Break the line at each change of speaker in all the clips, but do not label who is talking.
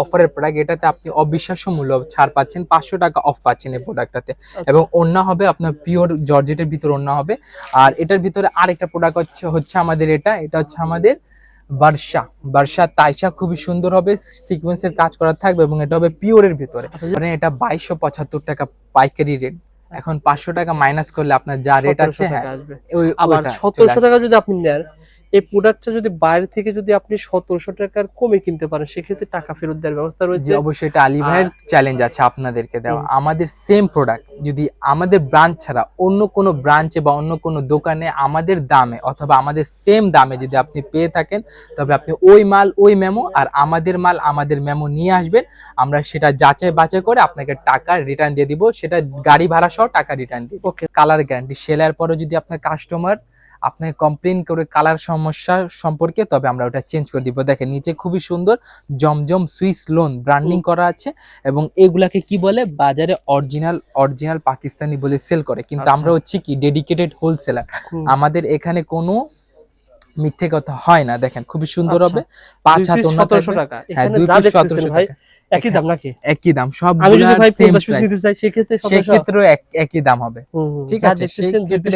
অফারের প্রোডাক্ট এটাতে আপনি অবিশ্বাস্য মূল্য ছাড় পাচ্ছেন পাঁচশো টাকা অফ পাচ্ছেন এই প্রোডাক্টটাতে এবং অন্য হবে আপনার পিওর জর্জেটের ভিতরে অন্য হবে। আর এটার ভিতরে আরেকটা প্রোডাক্ট হচ্ছে হচ্ছে আমাদের এটা এটা হচ্ছে আমাদের বর্ষা বর্ষা তাইশা খুবই সুন্দর হবে সিকোয়েন্সের কাজ করা থাকবে এবং এটা হবে পিওরের ভিতরে। মানে এটা বাইশশো পঁচাত্তর টাকা পাইকারি রেট এখন পাঁচশো টাকা মাইনাস করলে আপনার যা রেট আছে হ্যাঁ
আবার সতেরোশো। টাকা যদি আপনি নেন এই প্রোডাক্টটা যদি বাইরে থেকে যদি আপনি সতেরোশো টাকার কমে কিনতে পারেন সেক্ষেত্রে টাকা ফেরত দেওয়ার ব্যবস্থা রয়েছে।
অবশ্যই এটা আলী ভাইয়ের চ্যালেঞ্জ আছে আপনাদেরকে দেওয়া। আমাদের সেম প্রোডাক্ট যদি আমাদের ব্রাঞ্চ ছাড়া অন্য কোনো ব্রাঞ্চে বা অন্য কোনো দোকানে আমাদের দামে অথবা আমাদের সেম দামে যদি আপনি পেয়ে থাকেন তবে আপনি ওই মাল ওই মেমো আর আমাদের মাল আমাদের মেমো নিয়ে আসবেন। আমরা সেটা যাচাই বাছাই করে আপনাকে টাকা রিটার্ন দিয়ে দিব। সেটা গাড়ি ভাড়া সহ টাকা রিটার্ন দিই
ওকে
কালার গ্যারান্টি সেলার পরে যদি আপনার কাস্টমার আপনাকে কমপ্লেন করে কালার সমস্যা সম্পর্কে তবে আমরা ওটা চেঞ্জ করে দিব। দেখেন নিচে খুবই সুন্দর জমজম সুইস লোন ব্র্যান্ডিং করা আছে এবং এগুলাকে কি বলে? বাজারে অরিজিনাল অরিজিনাল পাকিস্তানি বলে সেল করে। কিন্তু
আচ্ছা।
আমরা হচ্ছে কি ডেডিকেটেড হোলসেলার আমাদের এখানে কোনো মিথ্যে কথা হয় না দেখেন খুবই সুন্দর
আচ্ছা।
হবে পাঁচ হাত
1700
থাকবে।
টাকা
হ্যাঁ দুই পিস সতেরোশো টাকা
একই দাম নাকি
একই দাম সব
আমি যদি ভাই
সেম
পঞ্চাশ পিস নিতে চাই সেক্ষেত্রে সতেরোশো
একই দাম হবে ঠিক আছে।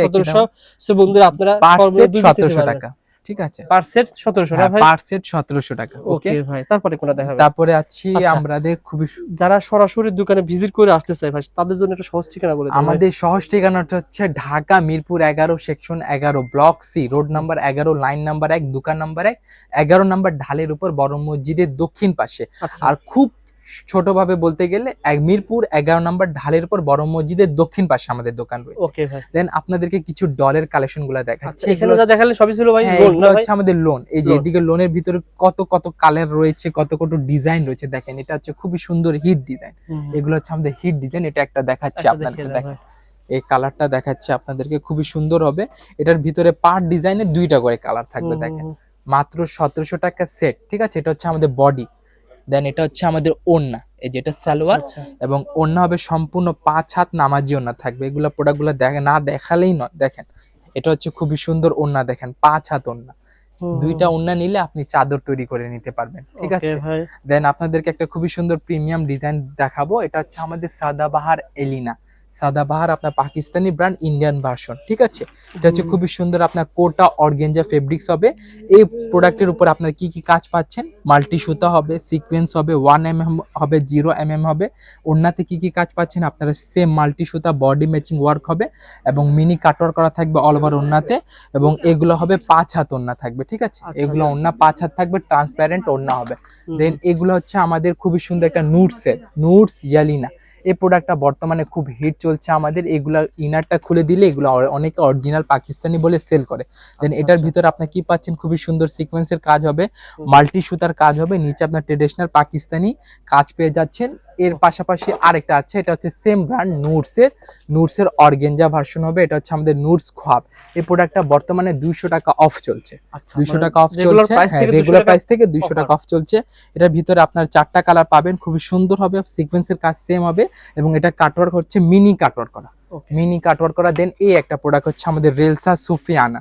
সতেরোশো সো বন্ধুরা আপনারা
পার
সর্বনিম্ন
সেট
দুই piece নিতে
সতেরোশো
পারবেন।
টাকা ঠিক আছে?
পার সেট সতেরোশো না ভাই?
পার সেট সতেরোশো টাকা
ওকে ভাই তারপরে কোনটা দেখাবে
তারপরে আছি
আচ্ছা।
আমাদের খুবই
যারা সরাসরি দোকানে ভিজিট করে আসতে চায় ভাই তাদের জন্য একটা সহজ ঠিকানা বলে
আমাদের সহজ ঠিকানাটা হচ্ছে ঢাকা মিরপুর এগারো সেকশন এগারো ব্লক সি রোড নাম্বার এগারো লাইন নাম্বার এক দোকান নাম্বার এক এগারো নাম্বার ঢালের উপর বড় মসজিদের দক্ষিণ পাশে।
আচ্ছা।
আর খুব ছোটভাবে বলতে গেলে এক মিরপুর এগারো নাম্বার ঢালের উপর বড় মসজিদের দক্ষিণ পাশে আমাদের দোকান রয়েছে।
ওকে ভাই।
দেন আপনাদেরকে কিছু ডলের কালেকশনগুলা
আচ্ছা
দেখাচ্ছি
এখানে যা দেখালেন সবই ছিল ভাই
হ্যাঁ,
লোন না ভাই?
হচ্ছে আমাদের লোন এই যে এদিকে লোনের ভিতরে কত কত কালার রয়েছে কত কত ডিজাইন রয়েছে দেখেন এটা হচ্ছে খুবই সুন্দর হিট ডিজাইন এগুলো হচ্ছে আমাদের হিট ডিজাইন এটা একটা দেখাচ্ছি
একটা
আপনাদের দেখেন। এই কালারটা দেখাচ্ছি আপনাদেরকে খুবই সুন্দর হবে। এটার ভিতরে পার ডিজাইনে দুইটা করে কালার থাকবে দেখেন। মাত্র সতেরোশো টাকা সেট ঠিক আছে? এটা হচ্ছে আমাদের বডি দেন এটা হচ্ছে আমাদের ওন্না এই যেটা সালোয়ার
আচ্ছা,
এবং ওন্না হবে সম্পূর্ণ পাঁচ হাত নামাজি ওন্না থাকবে। এগুলো প্রোডাক্টগুলো দেখে না দেখালেই নয় দেখেন। এটা হচ্ছে খুবই সুন্দর ওন্না দেখেন পাঁচ হাত ওন্না দুইটা ওন্না নিলে আপনি চাদর তৈরি করে নিতে পারবেন ঠিক আছে? দেন আপনাদেরকে একটা খুবই সুন্দর প্রিমিয়াম ডিজাইন দেখাবো। এটা হচ্ছে আমাদের সাদাবাহার এলিনা। সাদাবাহার আপনার পাকিস্তানি ব্র্যান্ড ইন্ডিয়ান ভার্সন ঠিক আছে? এটা হচ্ছে খুবই সুন্দর আপনার কোটা অর্গেঞ্জা ফেব্রিক্স হবে। এই প্রোডাক্টের উপর আপনার কি কি কাজ পাচ্ছেন? মাল্টি সুতা হবে সিকোয়েন্স হবে ওয়ান এম এম হবে জিরো এম এম হবে। ওনাতে কি কি কাজ পাচ্ছেন? আপনারা সেম মাল্টি সুতা বডি ম্যাচিং ওয়ার্ক হবে এবং মিনি কাটওয়ার করা থাকবে অল ওভার ওন্নাতে এবং এগুলো হবে পাঁচ হাত ওন্না থাকবে ঠিক আছে?
আচ্ছা,
এগুলো
আচ্ছা,
ওন্না পাঁচ হাত থাকবে ট্রান্সপ্যারেন্ট ওন্না হবে। দেন এগুলো হচ্ছে আমাদের খুবই সুন্দর একটা নুটসের নুটস ইয়ালিনা এই প্রোডাক্টটা বর্তমানে খুব হিট চলছে আমাদের এগুলা ইনারটা খুলে দিলে এগুলো অনেক অরিজিনাল পাকিস্তানি বলে সেল করে। দেন
আচ্ছা,
এটার
ভিতর
ভিতরে আপনি কি পাচ্ছেন? খুবই সুন্দর সিকোয়েন্সের কাজ হবে। মাল্টি সুতার কাজ হবে নিচে আপনার ট্রেডিশনাল পাকিস্তানি কাজ পেয়ে যাচ্ছেন। এর পাশাপাশি আরেকটা আছে এটা হচ্ছে সেম ব্র্যান্ড নুটসের নুটসের অর্গেঞ্জা ভার্সন হবে এটা হচ্ছে আমাদের নুটস খোয়াব এই প্রোডাক্টটা বর্তমানে দুইশো টাকা অফ চলছে।
আচ্ছা,
দুইশো
মানে
টাকা অফ চলছে
price থেকে 200
রেগুলার প্রাইস থেকে দুইশো। টাকা অফ চলছে। এটার ভিতরে আপনার চারটা কালার পাবেন খুবই সুন্দর হবে সিকোয়েন্সের কাজ সেম হবে এবং এটা কাটওয়ার্ক হচ্ছে মিনি কাটওয়ার্ক করা. মিনি কাটওয়ার্ক করা দেন এই একটা প্রোডাক্ট হচ্ছে আমাদের রেলসা সুফিয়ানা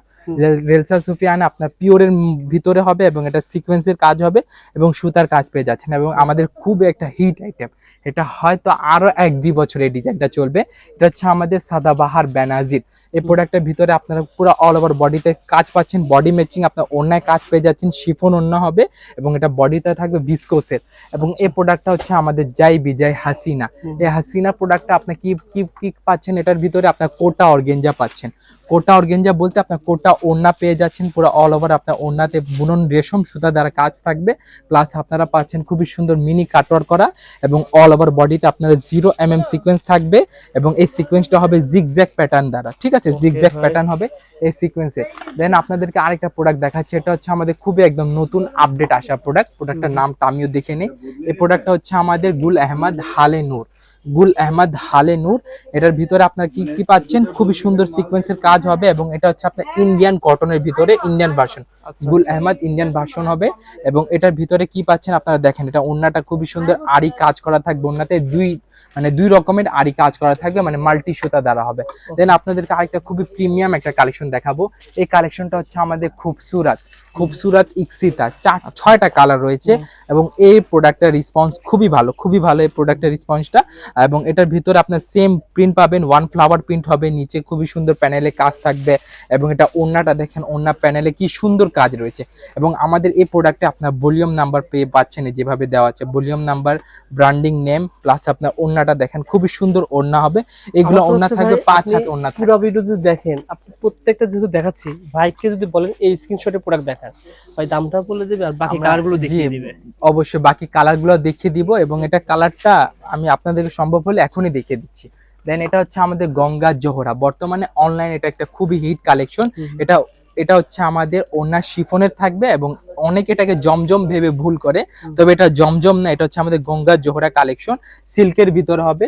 রেলসা সুফিয়ানা আপনার পিওরের ভিতরে হবে এবং এটা সিকোয়েন্সের কাজ হবে এবং সুতার কাজ পেয়ে যাচ্ছেন এবং আমাদের খুব একটা হিট আইটেম। এটা হয়তো আরও এক দুই বছর এই ডিজাইনটা চলবে। এটা হচ্ছে আমাদের সাদাবাহার বেনাজির। এই প্রোডাক্টের ভিতরে আপনারা পুরো অল ওভার বডিতে কাজ পাচ্ছেন বডি ম্যাচিং আপনার অন্যায় কাজ পেয়ে যাচ্ছেন শিফন অন্য হবে এবং এটা বডিতে থাকবে ভিসকোসের এবং এই প্রোডাক্টটা হচ্ছে আমাদের যাই বিজয় হাসিনা। এই হাসিনা প্রোডাক্টটা আপনি কি কি কি পাচ্ছেন? এটার ভিতরে আপনার কোটা অর্গেঞ্জা পাচ্ছেন। কোটা অর্গেঞ্জা বলতে আপনার কোটা ওন্না পেয়ে যাচ্ছেন পুরো অল ওভার আপনার ওন্নাতে বুনন রেশম সুতা দ্বারা কাজ থাকবে। প্লাস আপনারা পাচ্ছেন খুবই সুন্দর মিনি কাটওয়ার করা এবং অল ওভার বডিতে আপনার জিরো এম এম সিকোয়েন্স থাকবে এবং এই সিকোয়েন্সটা হবে জিগজ্যাক প্যাটার্ন দ্বারা। ঠিক আছে? জিগজ্যাক প্যাটার্ন হবে এই সিকোয়েন্সে দেন আপনাদেরকে আরেকটা প্রোডাক্ট দেখাচ্ছি এটা হচ্ছে আমাদের খুবই একদম নতুন আপডেট আসা প্রোডাক্ট প্রোডাক্টটার নামটা আমিও দেখে নিই। এই প্রোডাক্টটা হচ্ছে আমাদের গুল আহমদ হালে নূর। গুল আহমদ হালে নূর। এটার ভিতরে আপনার কি কি পাচ্ছেন? খুবই সুন্দর সিকোয়েন্সের কাজ হবে এবং এটা হচ্ছে আপনার ইন্ডিয়ান কটনের ভিতরে ইন্ডিয়ান ভার্সন
আচ্ছা,
গুল
আচ্ছা।
আহমদ ইন্ডিয়ান ভার্সন হবে এবং এটার ভিতরে কি পাচ্ছেন আপনারা দেখেন এটা ওন্নাটা খুবই সুন্দর আড়ি কাজ করা থাকবে ওন্নাতে দুই মানে দুই রকমের আরি কাজ করা থাকবে মানে মাল্টি সুতা দ্বারা হবে। দেন আপনাদেরকে আরেকটা খুবই প্রিমিয়াম একটা কালেকশন দেখাবো। এই কালেকশনটা হচ্ছে আমাদের খুবসুরাত খুবসুরাত ইক্সিতা চার ছয়টা কালার রয়েছে এবং এই প্রোডাক্টের রেসপন্স খুবই ভালো খুবই ভালো এই প্রোডাক্টের রেসপন্সটা এবং এটার ভিতরে আপনার সেম প্রিন্ট পাবেন ওয়ান ফ্লাওয়ার প্রিন্ট হবে নিচে খুবই সুন্দর প্যানেলে কাজ থাকবে এবং এটা ওন্নাটা দেখেন ওন্না প্যানেলে কি সুন্দর কাজ রয়েছে। এবং আমাদের এই প্রোডাক্টে আপনার ভলিউম নাম্বার পেয়ে পাচ্ছেন যেভাবে দেওয়া আছে। Volume number branding name plus আপনার ওন্নাটা দেখেন খুবই সুন্দর ওড়না হবে। এগুলো
হচ্ছে
থাকবে পাঁচ হাত থাকবে।
পুরো ভিডিও যদি দেখেন আপনি প্রত্যেকটা যেহেতু দেখাচ্ছি ভাইকে যদি বলেন এই স্ক্রিনশটে প্রোডাক্ট দেখান। ভাই দামটা বলে দেবে আর বাকি কালারগুলো দেখিয়ে দিবে।
অবশ্যই বাকি কালারগুলো দেখিয়ে দিব এবং এটা কালারটা আমি আপনাদের সম্ভব হলে এখনই দেখিয়ে দিচ্ছি। দেন এটা হচ্ছে আমাদের গঙ্গা জোহরা। বর্তমানে অনলাইন এটা একটা খুবই হিট কালেকশন এটা এটা হচ্ছে আমাদের ওনার শিফনের থাকবে এবং অনেকে এটাকে জমজম ভেবে ভুল করে। তবে এটা জমজম না এটা হচ্ছে আমাদের গঙ্গা জোহরা কালেকশন। সিল্কের ভিতর হবে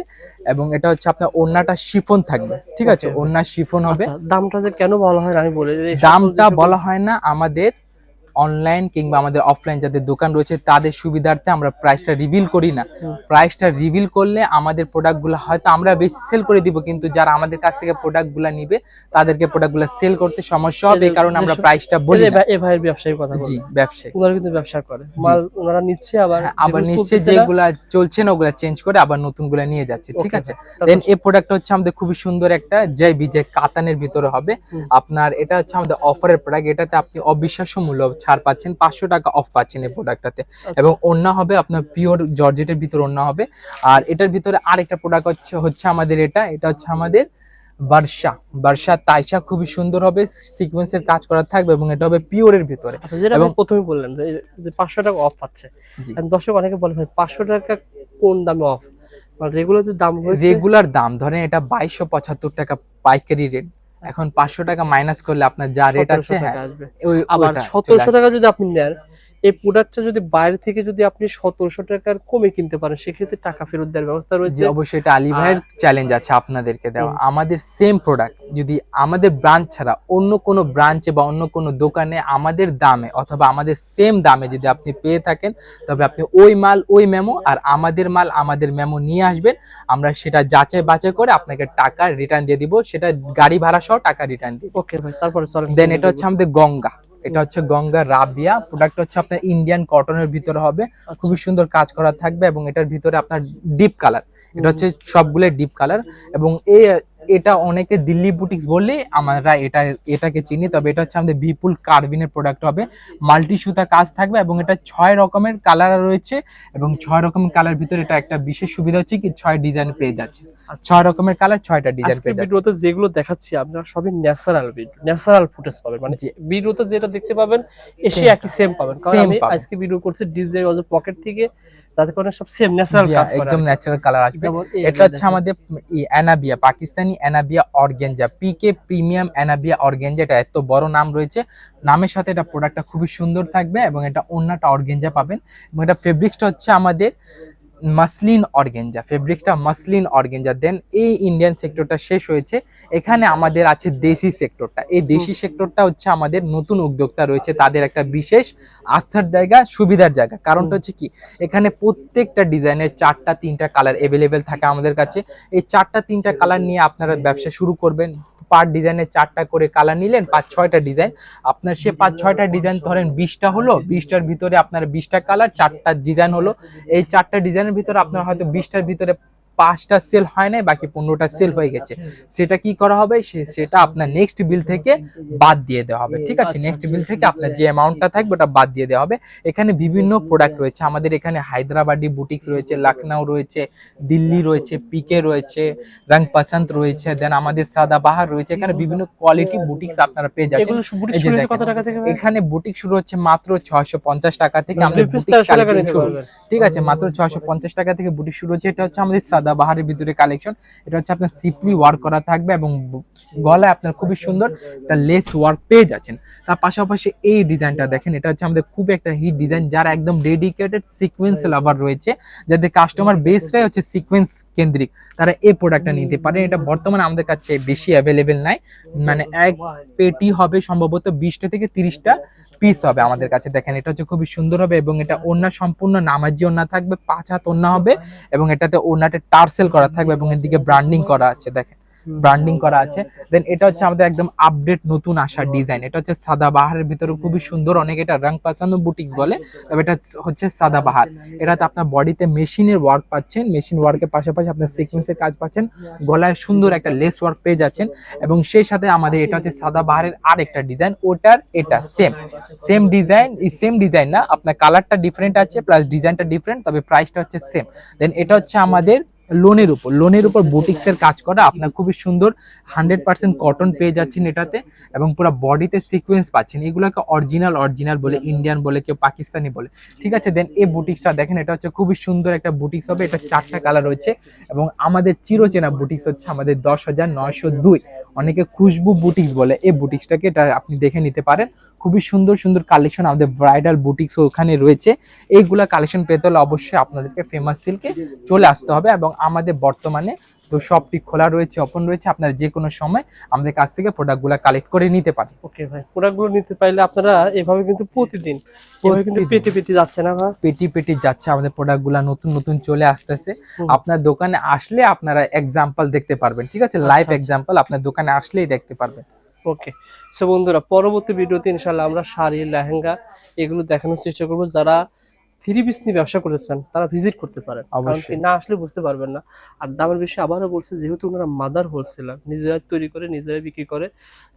এবং এটা হচ্ছে আপনার ওন্নাটা শিফন থাকবে ঠিক আছে?
ওনার
ওন্না শিফন হবে।
আচ্ছা দামটা যে কেন বলা হয় আমি বলে দিই।
দামটা বলা হয় না আমাদের অনলাইন কিংবা আমাদের অফলাইন যাদের দোকান রয়েছে তাদের সুবিধার্থে আমরা প্রাইসটা রিভিল করি না। প্রাইসটা রিভিল করলে আমাদের প্রোডাক্টগুলো হয়তো আমরা বেশি সেল করে দিব কিন্তু যারা আমাদের কাছ থেকে প্রোডাক্টগুলো নিবে তাদেরকে প্রোডাক্টগুলো সেল করতে সমস্যা হবে এই কারণে আমরা প্রাইসটা বলি
এই ভাইয়ের ব্যবসায়ী কথা
জি ব্যবসায়ী
ওনারা কিন্তু ব্যবসা করে। মাল ওনারা নিচ্ছে আবার
হ্যাঁ, আবার
যেগুলো
নিশ্চয়
চলতেছে না,
যেগুলা চলছে না ওগুলা চেঞ্জ করে আবার নতুনগুলা নিয়ে যাচ্ছে ঠিক আছে? দেন এই প্রোডাক্ট হচ্ছে আমাদের খুবই সুন্দর একটা জয় বিজয় কাতানের ভিতরে হবে। আপনার এটা হচ্ছে আমাদের অফারের প্রোডাক্ট এটাতে আপনি অবিশ্বাস্য মূল্য ছাড় পাচ্ছেন পাঁচশো টাকা অফ পাচ্ছেন এই প্রোডাক্টটাতে
আচ্ছা।
এবং অন্য হবে আপনার পিওর জর্জেটের ভিতর অন্য হবে। আর এটার ভিতরে আরেকটা প্রোডাক্ট হচ্ছে হচ্ছে আমাদের এটা এটা হচ্ছে আমাদের বার্ষা বার্ষা তাইশা খুবই সুন্দর হবে সিকোয়েন্সের কাজ করা থাকবে এবং এটা হবে পিওরের ভিতরে।
আচ্ছা যেটা
এবং-
প্রথমে বললেন যে পাঁচশো টাকা অফ পাচ্ছে। দর্শক অনেকে বলে ভাই পাঁচশো টাকা কোন দামে অফ রেগুলার যে দাম
রেগুলার দাম ধরেন এটা বাইশশো পঁচাত্তর টাকা পাইকারি রেট এখন পাঁচশো টাকা মাইনাস করলে আপনার যা রেট আছে হ্যাঁ
আবার সতেরোশো টাকা যদি আপনি নেন এই প্রোডাক্টটা যদি বাইরে থেকে যদি আপনি সতেরোশো টাকার কমে কিনতে পারেন সেক্ষেত্রে টাকা ফেরত দেওয়ার ব্যবস্থা রয়েছে।
অবশ্যই এটা আলী ভাইয়ের চ্যালেঞ্জ আছে আপনাদেরকে দেওয়া। আমাদের সেম প্রোডাক্ট যদি আমাদের ব্রাঞ্চ ছাড়া অন্য কোনো ব্রাঞ্চে বা অন্য কোনো দোকানে আমাদের দামে অথবা আমাদের সেম দামে যদি আপনি পেয়ে থাকেন তবে আপনি ওই মাল ওই মেমো আর আমাদের মাল আমাদের মেমো নিয়ে আসবেন। আমরা সেটা যাচাই বাছাই করে আপনাকে টাকা রিটার্ন দিয়ে দিব। সেটা গাড়ি ভাড়া সহ টাকা রিটার্ন দিই
ওকে ভাই তারপরে চলেন।
দেন এটা হচ্ছে আমাদের গঙ্গা। এটা হচ্ছে গঙ্গা রাবিয়া। প্রোডাক্ট হচ্ছে আপনার ইন্ডিয়ান কটনের ভিতরে হবে।
আচ্ছা।
খুবই সুন্দর কাজ করা থাকবে এবং এটার ভিতরে আপনার ডিপ কালার এটা হচ্ছে সবগুলো ডিপ কালার এবং এই এটা অনেকে দিল্লি বুটিক্স বললে আমরা এটা এটাকে চিনি তবে এটা হচ্ছে আমাদের বিপুল কার্বিনের প্রোডাক্ট হবে। মাল্টি সুতা কাজ থাকবে এবং এটা ছয় রকমের কালার রয়েছে এবং ছয় রকমের কালার ভিতরে এটা একটা বিশেষ সুবিধা হচ্ছে কি ছয় ডিজাইন পেয়ে যাচ্ছে। ছয় রকমের কালার ছয়টা ডিজাইন পেয়ে যাচ্ছে।
ভিডিওতে যেগুলো দেখাচ্ছি আপনারা সবই ন্যাচারাল ভিডিও ন্যাচারাল ফুটেজ পাবেন। মানে। ভিডিওতে যেটা দেখতে পাবেন এসে একই সেম পাবেন। কারণ আমি আজকে ভিডিও করছি ডিজাই অজ পকেট থেকে। যাতে করে সব সেম ন্যাচারাল কাজ করে
একদম ন্যাচারাল কালার আসবে এটা হচ্ছে আমাদের Anabia Pakistani Anabia organza PK premium Anabia organza এটা এত বড় নাম রয়েছে। নামের সাথে এটা প্রোডাক্টটা খুবই সুন্দর থাকবে এবং এটা অন্যটা অর্গেঞ্জা পাবেন। এবং এটা ফেব্রিক্সটা হচ্ছে আমাদের মাসলিন অর্গেঞ্জা ফেব্রিক্সটা মাসলিন অর্গেঞ্জা দেন এই ইন্ডিয়ান সেক্টরটা শেষ হয়েছে। এখানে আমাদের আছে দেশি সেক্টরটা এই দেশি সেক্টরটা হচ্ছে আমাদের নতুন উদ্যোক্তা রয়েছে, তাদের একটা বিশেষ আস্থার জায়গা, সুবিধার জায়গা। কারণটা হচ্ছে কি? এখানে প্রত্যেকটা ডিজাইনের চারটা, তিনটা কালার অ্যাভেলেবেল থাকে আমাদের কাছে। এই চারটা, তিনটা কালার নিয়ে আপনারা ব্যবসা শুরু করবেন। পার ডিজাইনের চারটা করে কালার নিলেন, পাঁচ ছয়টা ডিজাইন। আপনার সে পাঁচ ছয়টা ডিজাইন ধরেন বিশটা হলো, বিশটার ভিতরে আপনার বিশটা কালার, চারটা ডিজাইন হলো। এই চারটা ডিজাইনের ভিতরে আপনার হয়তো বিশটার ভিতরে পাঁচটা সেল হয় নাই বাকি পনেরোটা সেল হয়ে গেছে। সেটা কি করা হবে? সেটা আপনার নেক্সট বিল থেকে বাদ দিয়ে দেওয়া হবে ঠিক আছে?
আচ্ছা,
নেক্সট
আচ্ছা।
বিল থেকে আপনার যে অ্যামাউন্টটা থাকবে ওটা বাদ দিয়ে দেওয়া হবে। এখানে বিভিন্ন প্রোডাক্ট রয়েছে। আমাদের এখানে হায়দ্রাবাদি বুটিক্স রয়েছে লখনৌ রয়েছে দিল্লি রয়েছে পিকে রয়েছে রং পসন্ত রয়েছে দেন আমাদের সাদাবাহার রয়েছে। এখানে বিভিন্ন কোয়ালিটি বুটিক্স আপনারা পেয়ে যাচ্ছেন? এখানে বুটিক শুরু হচ্ছে মাত্র ছয়শো পঞ্চাশ টাকা থেকে আমাদের
দুই piece
বুটিক
400 টাকা
কালেকশন
নিতে
শুরু।
পারবেন।
ঠিক আছে মাত্র ছয়শো পঞ্চাশ টাকা থেকে বুটিক শুরু হচ্ছে। এটা হচ্ছে আমাদের সাদা বাহারের ভিতরে কালেকশন এটা হচ্ছে আপনার সিপলি ওয়ার্ক করা থাকবে এবং গলায় আপনার খুবই সুন্দর একটা লেস ওয়ার্ক পেয়ে যাচ্ছেন। তার পাশাপাশি এই ডিজাইনটা দেখেন, এটা হচ্ছে আমাদের খুব একটা হিট ডিজাইন যারা একদম ডেডিকেটেড সিকোয়েন্স লাভার রয়েছে, যাদের কাস্টমার বেসটাই হচ্ছে সিকোয়েন্স কেন্দ্রিক। তারা এই প্রোডাক্টটা নিতে পারেন, এটা বর্তমানে আমাদের কাছে বেশি অ্যাভেলেবেল নাই মানে এক পেটি হবে সম্ভবত বিশটা থেকে তিরিশটা পিস হবে আমাদের কাছে। দেখেন, এটা হচ্ছে খুবই সুন্দর হবে এবং এটা ওন্না সম্পূর্ণ নামাজি ওন্না থাকবে, পাঁচ হাত ওন্না হবে এবং এটাতে ওন্নাতে টাক টার্সেল করা থাকবে এবং এদিকে ব্র্যান্ডিং করা আছে দেখেন। ব্র্যান্ডিং করা আছে। দেন এটা হচ্ছে আমাদের একদম আপডেট নতুন আসা ডিজাইন এটা হচ্ছে সাদা বাহারের ভিতরে খুবই সুন্দর অনেক এটা রং পাসানো বুটিক্স বলে তবে এটা হচ্ছে সাদা বাহার। এটাতে আপনার বডিতে মেশিনের ওয়ার্ক পাচ্ছেন মেশিন ওয়ার্কের পাশাপাশি আপনার সিকোয়েন্সের কাজ পাচ্ছেন গলায় সুন্দর একটা লেস ওয়ার্ক পেয়ে যাচ্ছেন এবং সেই সাথে আমাদের এটা হচ্ছে সাদা বাহারের আর একটা ডিজাইন ওটার এটা সেম সেম ডিজাইন এই সেম ডিজাইন না আপনার কালারটা ডিফারেন্ট আছে প্লাস ডিজাইনটা ডিফারেন্ট তবে প্রাইসটা হচ্ছে সেম দেন এটা হচ্ছে আমাদের লোনের উপর লোনের উপর বুটিক্সের কাজ করা আপনার খুবই সুন্দর হান্ড্রেড পার্সেন্ট কটন পেয়ে যাচ্ছেন এটাতে এবং পুরো বডিতে সিকোয়েন্স পাচ্ছেন। এগুলোকে অরিজিনাল অরিজিনাল বলে ইন্ডিয়ান বলে, কেউ পাকিস্তানি বলে। ঠিক আছে দেন এই বুটিক্সটা দেখেন, এটা হচ্ছে খুবই সুন্দর একটা বুটিক্স হবে, এটা চারটা কালার রয়েছে এবং আমাদের চিরচেনা বুটিক্স হচ্ছে আমাদের দশ হাজার নয়শো দুই। অনেকে খুশবু বুটিক্স বলে, এই বুটিক্সটাকে এটা আপনি দেখে নিতে পারেন। খুবই সুন্দর সুন্দর কালেকশন আমাদের ব্রাইডাল বুটিক্স ওখানে রয়েছে। এইগুলা কালেকশন পেতে হলে অবশ্যই আপনাদেরকে ফেমাস সিল্কে চলে আসতে হবে এবং আমাদের বর্তমানে তো শপটি খোলা রয়েছে ওপেন রয়েছে। আপনারা যে কোনো সময় আমাদের কাছ থেকে প্রোডাক্টগুলো কালেক্ট করে নিতে পারেন।
ওকে ভাই প্রোডাক্টগুলো নিতে পারলে আপনারা এভাবে কিন্তু প্রতিদিন কিন্তু। পেটে পেটে যাচ্ছে না ভাই?
পেটি পেটি যাচ্ছে আমাদের প্রোডাক্টগুলো নতুন নতুন চলে আসতেছে। আপনার দোকানে আসলে আপনারা এক্সাম্পল দেখতে পারবেন ঠিক আছে? লাইভ
আচ্ছা।
এক্সাম্পল আপনার দোকানে আসলেই দেখতে পারবেন।
ওকে সো বন্ধুরা পরবর্তী ভিডিওতে ইনশাল্লাহ আমরা শাড়ি লেহেঙ্গা এগুলো দেখানোর চেষ্টা করব। যারা থ্রি পিস নিয়ে ব্যবসা করতে চান তারা ভিজিট করতে পারেন
অবশ্যই।
না আসলে বুঝতে পারবেন না। আর দামের বিষয়ে আবারও বলছে যেহেতু ওনারা মাদার হোলসেলার নিজেরাই তৈরি করে নিজেরাই বিক্রি করে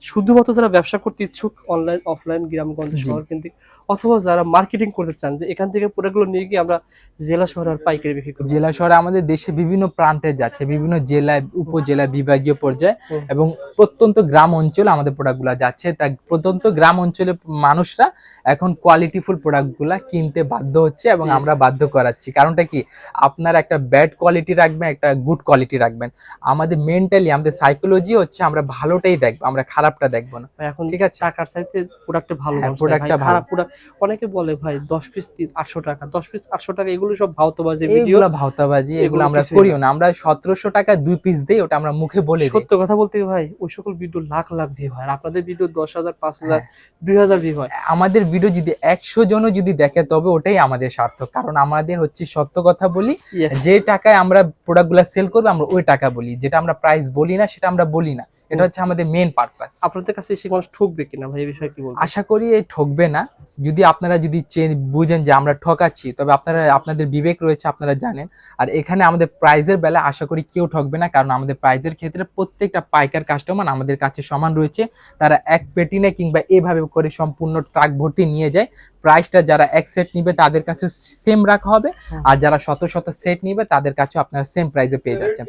শুধুমাত্র যারা ব্যবসা করতে ইচ্ছুক অনলাইন অফলাইন গ্রামগঞ্জ শহর কেন্দ্রিক অথবা যারা মার্কেটিং করতে চান যে এখান থেকে প্রোডাক্টগুলো নিয়ে গিয়ে আমরা জেলা শহর আর পাইকারি বিক্রি করব।
জেলা শহরে আমাদের দেশে বিভিন্ন প্রান্তে যাচ্ছে বিভিন্ন জেলায় উপজেলা বিভাগীয় পর্যায়ে এবং প্রত্যন্ত গ্রাম অঞ্চলে আমাদের প্রোডাক্টগুলো যাচ্ছে। তা প্রত্যন্ত গ্রাম অঞ্চলে মানুষরা এখন কোয়ালিটিফুল প্রোডাক্টগুলা কিনতে বাধ্য হচ্ছে। এবং আমরা বাধ্য করাচ্ছি। কারণটা কি? আপনার একটা ব্যাড কোয়ালিটি রাখবেন একটা গুড কোয়ালিটি রাখবেন। আমাদের মেন্টালি আমাদের সাইকোলজি হচ্ছে আমরা ভালোটাই দেখব আমরা খারাপটা দেখব না।
এখন
ঠিক আছে?
টাকার চাইতে প্রোডাক্টটা ভালো
হ্যাঁ,
মানুষ নেয়
product
ভাই,
টা ভালো।
খারাপ প্রোডাক্ট অনেকে বলে ভাই দশ পিস আটশো টাকা। দশ পিস আটশো টাকা এগুলো সব ভাওতবাজি ভিডিও
ভাওতাবাজি এগুলো আমরা করিও না। আমরা সতেরোশো টাকা দুই পিস দেই ওটা আমরা মুখে বলে
সত্য কথা বলতে ভাই ওই সকল ভিডিও লাখ লাখ ভিউ হয়। আর আপনাদের ভিডিও দশ হাজার পাঁচ হাজার
হ্যাঁ।
দুই হাজার ভিউ হয়।
আমাদের ভিডিও যদি একশো জনও যদি দেখে তবে ওটাই আমাদের সার্থক। কারণ আমাদের হচ্ছে সত্য কথা বলি যে টাকায় আমরা প্রোডাক্টগুলো সেল করব আমরা ওই টাকা বলি। যেটা আমরা প্রাইস বলি না সেটা আমরা বলি না। এটা হচ্ছে আমাদের মেন পারপাস
আপনাদের কাছে এসে মানুষ ঠকবে কিনা ভাই এই বিষয়ে কি বলব
আশা করি এই ঠকবে না। যদি আপনারা যদি বুঝেন যে আমরা ঠকাচ্ছি তবে আপনারা আপনাদের বিবেক রয়েছে আপনারা জানেন। আর এখানে আমাদের প্রাইজের বেলা আশা করি কেউ ঠকবে না কারণ আমাদের প্রাইজের ক্ষেত্রে প্রত্যেকটা পাইকার কাস্টমার আমাদের কাছে সমান রয়েছে। তারা এক পেটিনে কিংবা এভাবে করে সম্পূর্ণ ট্রাক ভর্তি নিয়ে যায়। প্রাইসটা যারা এক সেট নিবে তাদের কাছে সেম রাখা হবে। আর যারা শত শত সেট নিবে তাদের কাছে আপনারা সেম প্রাইজে পেয়ে যাচ্ছেন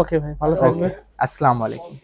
ওকে ভাই ভালো থাকবে
আসসালামু আলাইকুম।